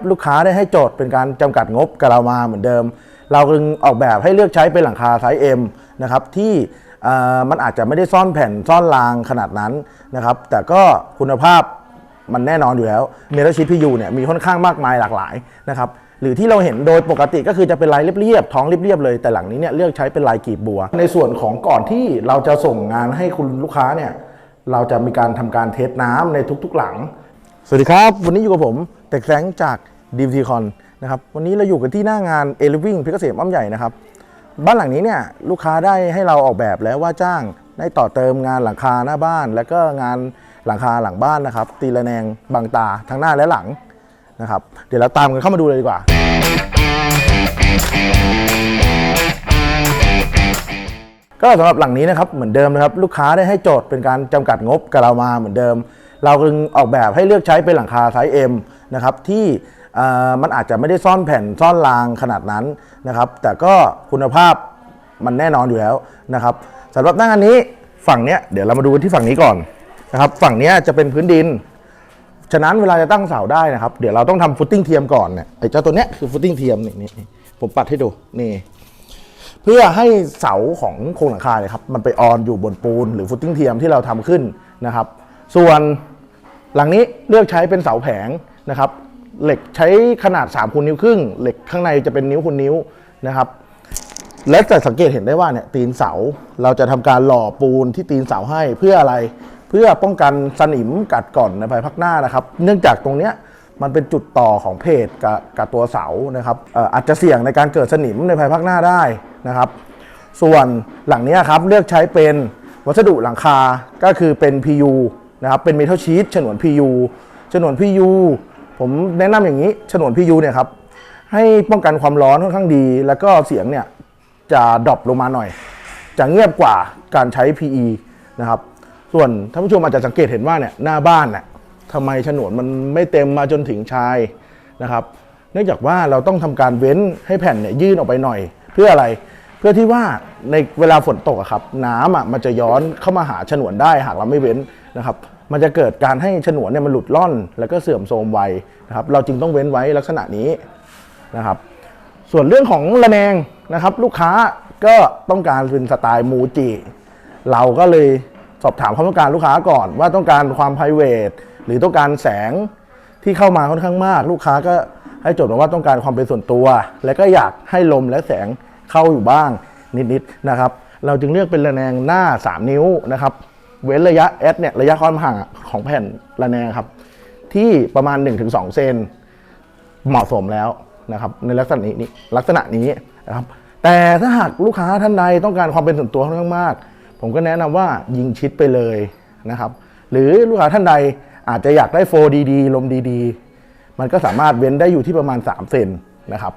ลูกค้าได้ให้โจทย์เป็นการจำกัดงบกับเรามาเหมือนเดิม เราจึงออกแบบให้เลือกใช้เป็นหลังคาไซส์ M นะครับที่เอ่อมันอาจจะไม่ได้ซ่อนแผ่นซ่อนรางขนาดนั้นนะครับแต่ก็คุณภาพมันแน่นอนอยู่แล้วเมทัลชีทพียูเนี่ยมีค่อนข้างมากมายหลากหลายนะครับหรือที่เราเห็นโดยปกติก็คือจะเป็นลายเรียบๆท้องเรียบๆเลยแต่หลังนี้เนี่ยเลือกใช้เป็นลายกีบบัว ในส่วนของก่อนที่เราจะส่งงานให้คุณลูกค้าเนี่ยเราจะมีการทำการเทสน้ำในทุกๆหลัง สวัสดีครับ วันนี้อยู่กับผม เต็กแสงจากดีมทีคอนนะครับวันนี้เราอยู่กันที่หน้างานเอลิวิ่งพิกเกษมอ้อมใหญ่นะครับบ้านหลังนี้เนี่ยลูกค้าได้ให้เราออกแบบแล้วว่าจ้างได้ต่อเติมงานหลังคาหน้าบ้าน แล้วก็งานหลังคาหลังบ้านนะครับ ตีระแนงบางตาทั้งหน้าและหลังนะครับ เดี๋ยวเราตามกันเข้ามาดูเลยดีกว่า ก็สำหรับหลังนี้นะครับเหมือนเดิมนะครับ ลูกค้าได้ให้โจทย์เป็นการจำกัดงบกับเรามาเหมือนเดิม เราจึงออกแบบให้เลือกใช้เป็นหลังคาไซส์ M นะครับที่มันอาจจะไม่ได้ซ่อนแผ่นซ่อนรางขนาดนั้นนะครับแต่ก็คุณภาพมันแน่นอนอยู่แล้วนะครับสำหรับหน้างานนี้ฝั่งเนี้ยเดี๋ยวเรามาดูที่ฝั่งนี้ก่อนนะครับฝั่งเนี้ยจะเป็นพื้นดิน ฉะนั้นเวลาจะตั้งเสาได้นะครับ เดี๋ยวเราต้องทำฟุตติ้งเทียมก่อนเนี่ยไอ้เจ้าตัวเนี้ยคือฟุตติ้งเทียมนี่นี่ผมปัดให้ดูนี่เพื่อให้เสาของโครงหลังคาเนี่ยครับมันไปออนอยู่บนปูนหรือฟุตติ้งเทียมที่เราทำขึ้นนะครับ ส่วนหลังนี้เลือกใช้เป็นเสาแผง นะครับเหล็กใช้ขนาด3คูณนิ้วครึ่ง เหล็กข้างในจะเป็นนิ้วคูณนิ้วนะครับและจะสังเกตเห็นได้ว่าเนี่ยตีนเสาเราจะทำการหล่อปูนที่ตีนเสาให้เพื่ออะไร เพื่อป้องกันสนิมกัดก่อนในภายภาคหน้านะครับ เนื่องจากตรงเนี้ยมันเป็นจุดต่อของเพจกับกับตัวเสานะครับอาจจะเสี่ยงในการเกิดสนิมในภายภาคหน้าได้นะครับ ส่วนหลังเนี้ยครับเลือกใช้เป็นวัสดุหลังคาก็คือเป็น PU นะครับเป็นเมทัลชีตฉนวน PU ฉนวน PU ผมแนะนำอย่างนี้ฉนวน PU เนี่ยครับให้ป้องกันความร้อนค่อนข้างดี แล้วก็เสียงเนี่ยจะดรอปลงมาหน่อย จะเงียบกว่าการใช้ PE นะครับส่วนท่านผู้ชมอาจจะสังเกตเห็นว่าเนี่ยหน้าบ้านน่ะทำไมฉนวนมันไม่เต็มมาจนถึงชายนะครับ เนื่องจากว่าเราต้องทำการเว้นให้แผ่นเนี่ยยื่นออกไปหน่อย เพื่ออะไรเพื่อที่ว่าในเวลาฝนตกอะครับน้ำอะมันจะย้อนเข้ามาหาฉนวนได้หากเราไม่เว้นนะครับ มันจะเกิดการให้ฉนวนเนี่ยมันหลุดล่อน แล้วก็เสื่อมโทรมไวนะครับ เราจึงต้องเว้นไว้ลักษณะนี้นะครับ ส่วนเรื่องของระแนงนะครับ ลูกค้าก็ต้องการเป็นสไตล์มูจิ เราก็เลยสอบถามความต้องการลูกค้าก่อน ว่าต้องการความ p r i v a t หรือต้องการแสงที่เข้ามาค่อนข้างมาก ลูกค้าก็ให้โจทย์มาว่าต้องการความเป็นส่วนตัว และก็อยากให้ลมและแสงเข้าอยู่บ้างนิดๆนะครับ เราจึงเลือกเป็นระแนงหน้า 3 นิ้วนะครับ เว้นระยะแอดเนี่ยระยะความห่างของแผ่นระแนงครับ ที่ประมาณ 1-2 เซนเหมาะสมแล้วนะครับ ในลักษณะนี้ลักษณะนี้นะครับ แต่ถ้าหากลูกค้าท่านใดต้องการความเป็นส่วนตัวค่อนข้างมาก ผมก็แนะนำว่ายิงชิดไปเลยนะครับ หรือลูกค้าท่านใดอาจจะอยากได้โฟดีๆลมดีๆ มันก็สามารถเว้นได้อยู่ที่ประมาณ 3 เซนนะครับ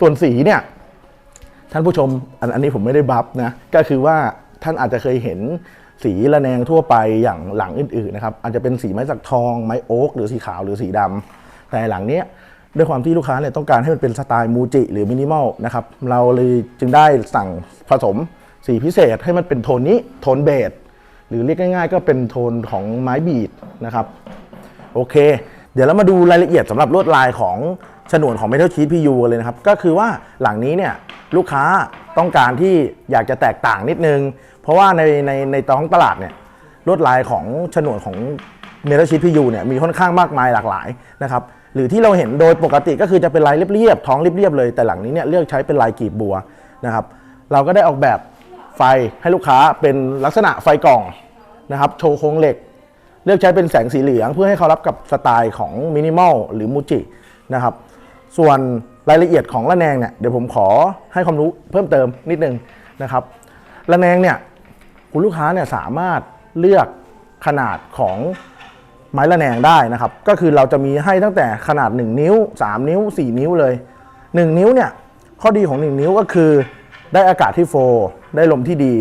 ส่วนสีเนี่ยท่านผู้ชมอันอันนี้ผมไม่ได้บัฟนะก็คือว่าท่านอาจจะเคยเห็น สีระแนงทั่วไปอย่างหลังอื่นๆนะครับอาจจะเป็นสีไม้สักทอง ไม้โอ๊กหรือสีขาวหรือสีดำแต่หลังเนี้ยด้วยความที่ลูกค้าเนี่ยต้องการให้มันเป็นสไตล์มูจิหรือมินิมอลนะครับเราเลยจึงได้สั่งผสมสีพิเศษให้มันเป็นโทนนี้โทนเบจหรือเรียกง่าย ๆ ก็เป็นโทนของไม้บีดนะครับโอเค เดี๋ยวเรามาดูรายละเอียดสำหรับลวดลายของฉนวนของ Metal Sheet PU กันเลยนะครับก็คือว่าหลังนี้เนี่ยลูกค้า ต้องการที่อยากจะแตกต่างนิดนึง เพราะว่าในในในท้องตลาดเนี่ยลวดลายของฉนวนของ Metal Sheet PU เนี่ยมีค่อนข้างมากมายหลากหลายนะครับหรือที่เราเห็นโดยปกติก็คือจะเป็นลายเรียบๆท้องเรียบๆเลย แต่หลังนี้เนี่ยเลือกใช้เป็นลายกีบบัวนะครับเราก็ได้ออกแบบไฟให้ลูกค้าเป็นลักษณะไฟกล่องนะครับโชว์โครงเหล็ก เลือกใช้เป็นแสงสีเหลือง เพื่อให้เขารับกับสไตล์ของมินิมอลหรือมูจินะครับส่วน รายละเอียดของระแนงเนี่ยเดี๋ยวผมขอให้ความรู้เพิ่มเติมนิดนึงนะครับระแนงเนี่ยคุณลูกค้าเนี่ยสามารถเลือกขนาดของไม้ระแนงได้นะครับ ก็คือเราจะมีให้ตั้งแต่ขนาด 1 นิ้ว 3 นิ้ว 4 นิ้วเลย 1 นิ้วเนี่ยข้อดีของ 1 นิ้วก็คือ ได้อากาศที่โฟลได้ลมที่ดี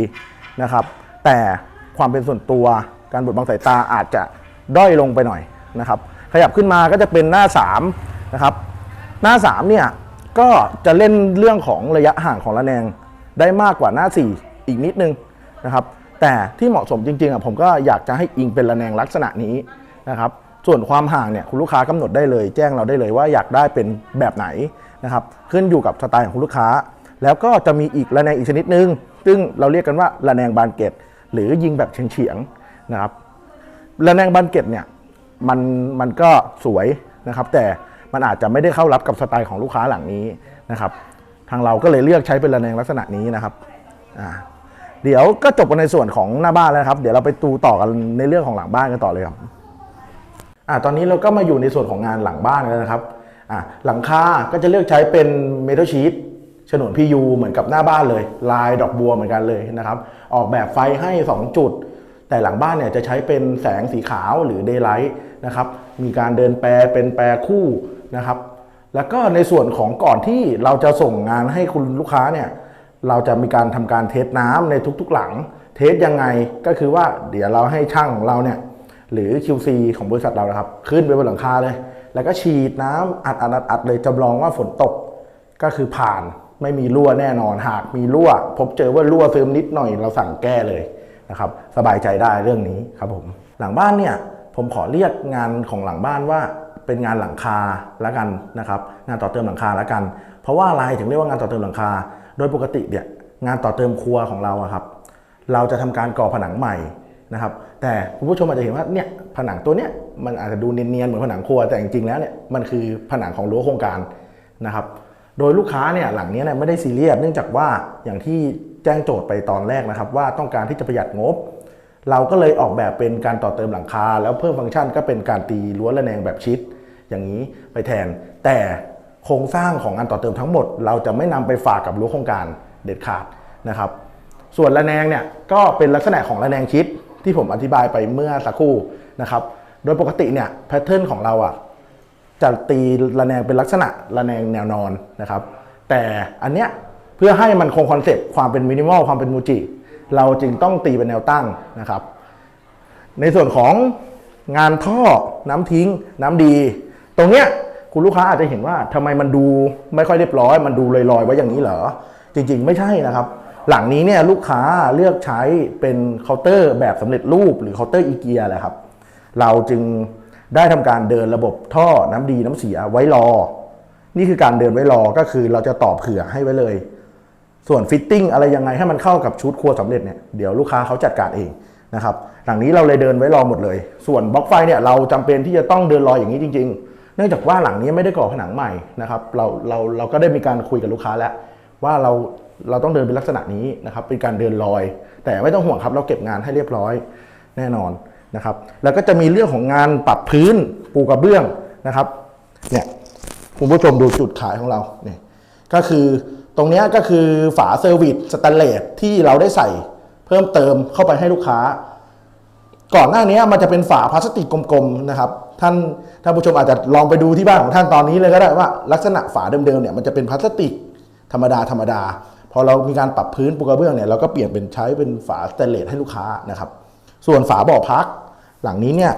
นะครับ แต่ความเป็นส่วนตัวการบดบังสายตาอาจจะด้อยลงไปหน่อยนะครับ ขยับขึ้นมาก็จะเป็นหน้า3นะครับ หน้า3เนี่ยก็จะเล่นเรื่องของระยะห่างของระแนงได้มากกว่าหน้า4อีกนิดนึงนะครับ แต่ที่เหมาะสมจริงๆอะผมก็อยากจะให้อิงเป็นระแนงลักษณะนี้นะครับ ส่วนความห่างเนี่ยคุณลูกค้ากำหนดได้เลย แจ้งเราได้เลยว่าอยากได้เป็นแบบไหนนะครับ ขึ้นอยู่กับสไตล์ของคุณลูกค้า แล้วก็จะมีอีกระแนงอีกชนิดหนึง ซึ่งเราเรียกกันว่าระแนงบานเกตหรือยิงแบบเฉียงๆนะครับระแนงบานเกตเนี่ยมันมันก็สวยนะครับ แต่ มันอาจจะไม่ได้เข้ารับกับสไตล์ของลูกค้าหลังนี้นะครับ ทางเราก็เลยเลือกใช้เป็นระแนงลักษณะนี้นะครับอ่าเดี๋ยวก็จบกันในส่วนของหน้าบ้านแล้วครับ เดี๋ยวเราไปดูต่อกันในเรื่องของหลังบ้านกันต่อเลยครับอ่าตอนนี้เราก็มาอยู่ในส่วนของงานหลังบ้านแล้วนะครับอ่าหลังคาก็จะเลือกใช้เป็นเมทัลชีตฉนวนพียูเหมือนกับหน้าบ้านเลย ลายดอกบัวเหมือนกันเลยนะครับ ออกแบบไฟให้ 2 จุด แต่หลังบ้านเนี่ยจะใช้เป็นแสงสีขาวหรือเดย์ไลท์นะครับ มีการเดินแปรเป็นแปรคู่ นะครับ แล้วก็ในส่วนของก่อนที่เราจะส่งงานให้คุณลูกค้าเนี่ย เราจะมีการทำการเทสน้ำในทุกๆหลัง เทสยังไงก็คือว่าเดี๋ยวเราให้ช่างของเราเนี่ยหรือ QC ของบริษัทเรานะครับ ขึ้นไปบนหลังคาเลย แล้วก็ฉีดน้ำอัดอัดอัดอัดเลยจำลองว่าฝนตกก็คือผ่านไม่มีรั่วแน่นอนหากมีรั่ว พบเจอว่ารั่วซึมนิดหน่อยเราสั่งแก้เลยนะครับ สบายใจได้เรื่องนี้ครับผม หลังบ้านเนี่ยผมขอเรียกงานของหลังบ้านว่า เป็นงานหลังคาละกันนะครับ งานต่อเติมหลังคาละกัน เพราะว่าอะไรถึงเรียกว่างานต่อเติมหลังคา โดยปกติเนี่ยงานต่อเติมครัวของเราครับ เราจะทำการก่อผนังใหม่นะครับ แต่คุณผู้ชมอาจจะเห็นว่าเนี่ยผนังตัวเนี้ยมันอาจจะดูเนียนๆเหมือนผนังครัวแต่จริงๆแล้วเนี่ยมันคือผนังของรั้วโครงการนะครับ โดยลูกค้าเนี่ยหลังเนี้ยเนี่ยไม่ได้ซีเรียสเนื่องจากว่าอย่างที่แจ้งโจทย์ไปตอนแรกนะครับ ว่าต้องการที่จะประหยัดงบ เราก็เลยออกแบบเป็นการต่อเติมหลังคา แล้วเพิ่มฟังก์ชันก็เป็นการตีรั้วระแนงแบบชิด อย่างนี้ไปแทน แต่โครงสร้างของงานต่อเติมทั้งหมด เราจะไม่นำไปฝากกับรั้วโครงการเด็ดขาดนะครับ ส่วนระแนงเนี่ยก็เป็นลักษณะของระแนงชิดที่ผมอธิบายไปเมื่อสักครู่นะครับ โดยปกติเนี่ยแพทเทิร์นของเราอะจะตีระแนงเป็นลักษณะระแนงแนวนอนนะครับ แต่อันเนี้ยเพื่อให้มันคงคอนเซปต์ความเป็นมินิมอลความเป็นมูจิ เราจึงต้องตีเป็นแนวตั้งนะครับ ในส่วนของงานท่อน้ำทิ้ง น้ำดี ตรงเนี้ยคุณลูกค้าอาจจะเห็นว่าทำไมมันดูไม่ค่อยเรียบร้อย มันดูลอยๆไว้อย่างนี้เหรอ จริงๆ ไม่ใช่นะครับ หลังนี้เนี่ยลูกค้าเลือกใช้เป็นเคาน์เตอร์แบบสำเร็จรูปหรือเคาน์เตอร์อีเกียแหละครับ เราจึงได้ทำการเดินระบบท่อน้ำดีน้ำเสียไว้รอ นี่คือการเดินไว้รอก็คือเราจะตอบเผื่อให้ไว้เลย ส่วนฟิตติ้งอะไรยังไงให้มันเข้ากับชุดครัวสำเร็จเนี่ยเดี๋ยวลูกค้าเขาจัดการเองนะครับหลังนี้เราเลยเดินไว้รอหมดเลย ส่วนบล็อกไฟเนี่ยเราจำเป็นที่จะต้องเดินรออย่างนี้จริง ๆ เนื่องจากว่าหลังนี้ไม่ได้ก่อผนังใหม่นะครับเราเราเราก็ได้มีการคุยกับลูกค้าแล้ว ว่าเราเราต้องเดินเป็นลักษณะนี้นะครับเป็นการเดินลอย แต่ไม่ต้องห่วงครับเราเก็บงานให้เรียบร้อยแน่นอนนะครับแล้วก็จะมีเรื่องของงานปรับพื้นปูกระเบื้องนะครับเนี่ยคุณผู้ชมดูจุดขายของเราเนี่ยก็คือตรงนี้ก็คือฝาเซอร์วิสสแตนเลสที่เราได้ใส่เพิ่มเติมเข้าไปให้ลูกค้า ก่อนหน้านี้มันจะเป็นฝาพลาสติกกลมๆนะครับท่านท่านผู้ชมอาจจะลองไปดูที่บ้านของท่านตอนนี้เลยก็ได้ว่าลักษณะฝาเดิมๆเนี่ยมันจะเป็นพลาสติกธรรมดาธรรมดาพอเรามีการปรับพื้นปูกระเบื้องเนี่ยเราก็เปลี่ยนเป็นใช้เป็นฝาสแตนเลสให้ลูกค้านะครับ ส่วนฝาบ่อพัก หลังนี้เนี่ย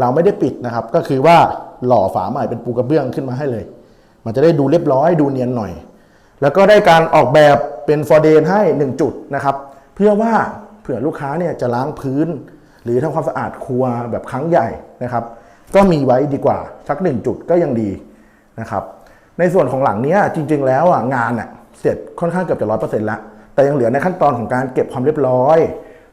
เราไม่ได้ปิดนะครับ ก็คือว่าหล่อฝาใหม่เป็นปูกระเบื้องขึ้นมาให้เลย มันจะได้ดูเรียบร้อยดูเนียนหน่อย แล้วก็ได้การออกแบบเป็นฟอร์เดนให้ 1 จุดนะครับ เพื่อว่าเผื่อลูกค้าเนี่ยจะล้างพื้น หรือทำความสะอาดครัวแบบครั้งใหญ่นะครับ ก็มีไว้ดีกว่าสัก1จุดก็ยังดีนะครับ ในส่วนของหลังนี้จริง ๆ แล้วงานอะเสร็จค่อนข้างเกือบจะร้อยเปอร์เซ็นต์แล้วแต่ยังเหลือในขั้นตอนของการเก็บความเรียบร้อย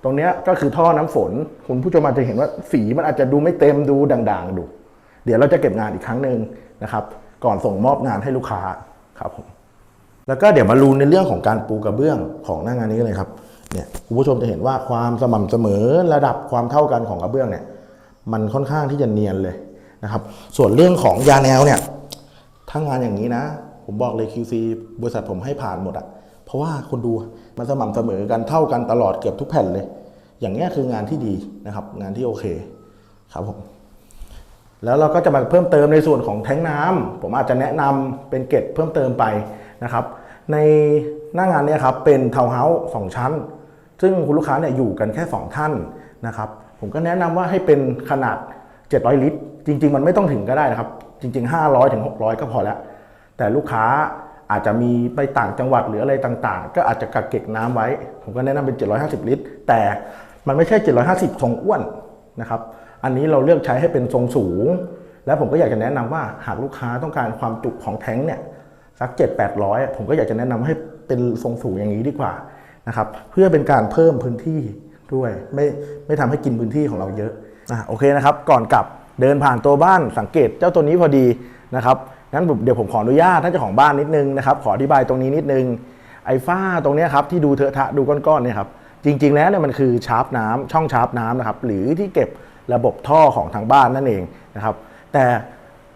ตรงนี้ก็คือท่อน้ำฝน คุณผู้ชมอาจจะเห็นว่าสีมันอาจจะดูไม่เต็มดูด่างๆดูเดี๋ยวเราจะเก็บงานอีกครั้งหนึ่งนะครับ ก่อนส่งมอบงานให้ลูกค้าครับผมแล้วก็เดี๋ยวมาดูในเรื่องของการปูกระเบื้องของหน้างานนี้กันเลยครับ เนี่ยคุณผู้ชมจะเห็นว่าความสม่ำเสมอระดับความเท่ากันของกระเบื้องเนี่ยมันค่อนข้างที่จะเนียนเลยนะครับส่วนเรื่องของยาแนวเนี่ยถ้างานอย่างนี้นะ ผมบอกเลย QC บริษัทผมให้ผ่านหมดอะเพราะว่าคนดูมันสม่ำเสมอกันเท่ากันตลอดเกือบทุกแผ่นเลย อย่างเงี้คืองานที่ดีนะครับ งานที่โอเคครับผมแล้วเราก็จะมาเพิ่มเติมในส่วนของแท้งน้ำผมอาจจะแนะนำเป็นเกร็ดเพิ่มเติมไปนะครับ ในหน้างานเนี้ครับเป็นทาวเฮาส์สองชั้น ซึ่งคุณลูกค้าเนี่ยอยู่กันแค่ 2 ท่านนะครับ ผมก็แนะนำว่าให้เป็นขนาด 700 ลิตร จริง ๆ มันไม่ต้องถึงก็ได้นะครับ จริง ๆ 500ถึง600 ก็พอแล้ว แต่ลูกค้าอาจจะมีไปต่างจังหวัดหรืออะไรต่างๆ ก็อาจจะกักเก็บน้ำไว้ ผมก็แนะนำเป็น 750 ลิตร แต่มันไม่ใช่ 750 ทรงอ้วนนะครับ อันนี้เราเลือกใช้ให้เป็นทรงสูง และผมก็อยากจะแนะนำว่าหากลูกค้าต้องการความจุของแท้งเนี่ยสัก 7 8 0 0 ผมก็อยากจะแนะนำให้เป็นทรงสูงอย่างนี้ดีกว่า นะครับเพื่อเป็นการเพิ่มพื้นที่ด้วย ไม่ไม่ทำให้กินพื้นที่ของเราเยอะอะโอเคนะครับ ก่อนกลับเดินผ่านตัวบ้านสังเกตเจ้าตัวนี้พอดีนะครับงั้นเดี๋ยวผมขออนุญาตท่านเจ้าของบ้านนิดนึงนะครับขออธิบายตรงนี้นิดนึงไอ้ฝ้าตรงนี้ครับที่ดูเถอะทะดูก้อนๆเนี่ยครับจริง ๆ แล้วเนี่ยมันคือชาร์ปน้ำช่องชาร์ปน้ำนะครับหรือที่เก็บระบบท่อของทางบ้านนั่นเองนะครับแต่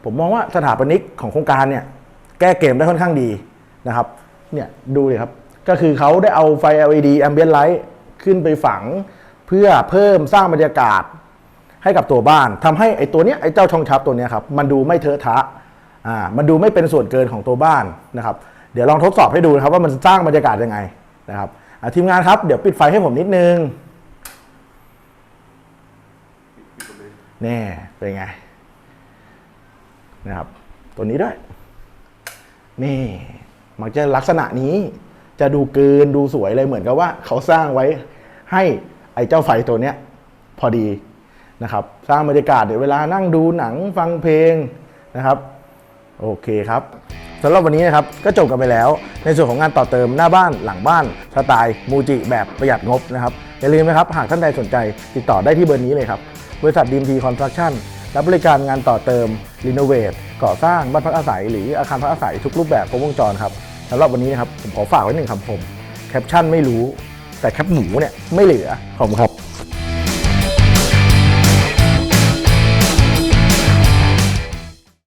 ผมมองว่าสถาปนิกของโครงการเนี่ยแก้เกมได้ค่อนข้างดีนะครับเนี่ยดูเลยครับ ก็คือเขาได้เอาไฟ LED ambient light ขึ้นไปฝัง เพื่อเพิ่มสร้างบรรยากาศให้กับตัวบ้านทำให้ไอ้ตัวเนี้ยไอ้เจ้าช่องชับตัวเนี้ยครับมันดูไม่เทอะทะอ่ามันดูไม่เป็นส่วนเกินของตัวบ้านนะครับ เดี๋ยวลองทดสอบให้ดูนะครับว่ามันสร้างบรรยากาศยังไงนะครับทีมงานครับเดี๋ยวปิดไฟให้ผมนิดนึงแน่เป็นไงนะครับตัวนี้ด้วยนี่มักจะลักษณะนี้ จะดูเกินดูสวยเลยเหมือนกับว่าเขาสร้างไว้ให้ไอ้เจ้าไฟตัวเนี้ยพอดีนะครับ สร้างบรรยากาศเดี๋ยวเวลานั่งดูหนังฟังเพลงนะครับ โอเคครับสำหรับวันนี้นะครับก็จบกันไปแล้ว ในส่วนของงานต่อเติมหน้าบ้านหลังบ้านสไตล์มูจิแบบประหยัดงบนะครับ อย่าลืมนะครับ หากท่านใดสนใจติดต่อได้ที่เบอร์นี้เลยครับ บริษัทดีมทีคอนสตรักชั่นรับบริการงานต่อเติมรีโนเวทก่อสร้างบ้านพักอาศัย หรืออาคารพักอาศัยทุกรูปแบบครบวงจรครับ สำหรับวันนี้นะครับผมขอฝากไว้หนึ่งคำคมแคปชั่นไม่รู้แต่แคปหมูเนี่ยไม่เหลือขอบคุณครับ